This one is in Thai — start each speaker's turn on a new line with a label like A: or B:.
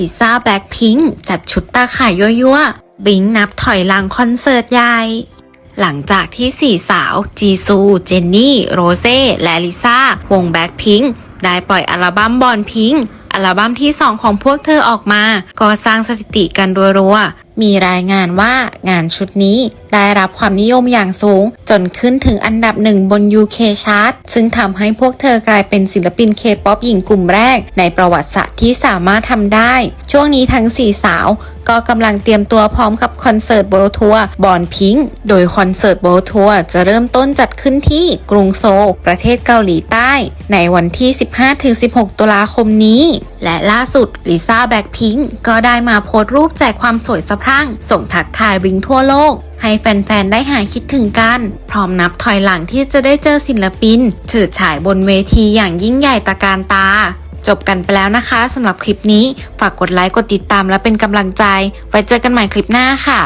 A: ลิซ่าแบล็คพิงค์จัดชุดตาข่ายยั่วๆ บิงนับถอยหลังคอนเสิร์ตใหญ่ หลังจากที่สี่สาว จีซู เจนนี่ โรเซ่ และลิซ่า วงแบล็คพิงค์ได้ปล่อยอัลบั้มบอลพิงค์อัลบั้มที่ 2 ของพวกเธอออกมา ก็สร้างสถิติกันรัวๆ มีรายงานว่างานชุดนี้ได้รับความนิยมอย่างสูง จนขึ้นถึงอันดับหนึ่งบน UK Chart ซึ่งทำให้พวกเธอกลายเป็นศิลปินเคป๊อปหญิงกลุ่มแรก ในประวัติศาสตร์ที่สามารถทำได้ ช่วงนี้ทั้งสี่สาว ก็กำลังเตรียมตัวพร้อมกับคอนเสิร์ตโบลทัวร์บอนพิงค์โดยคอนเสิร์ตโบลทัวร์จะเริ่มต้นจัดขึ้นที่กรุงโซลประเทศเกาหลีใต้ ในวันที่ 15-16 ตุลาคมนี้ และล่าสุดลิซ่าแบล็คพิงค์ก็ได้มาโพสต์รูปแจกความสวยสะพรั่ง ส่งทักทายวิงทั่วโลก ให้แฟนๆ ได้หายคิดถึงกัน พร้อมนับถอยหลังที่จะได้เจอศิลปินเฉิดฉายบนเวทีอย่างยิ่งใหญ่ตะการตา จบกันไปแล้วนะคะสำหรับคลิปนี้ ฝากกดไลค์กดติดตามและเป็นกำลังใจ ไว้เจอกันใหม่คลิปหน้าค่ะ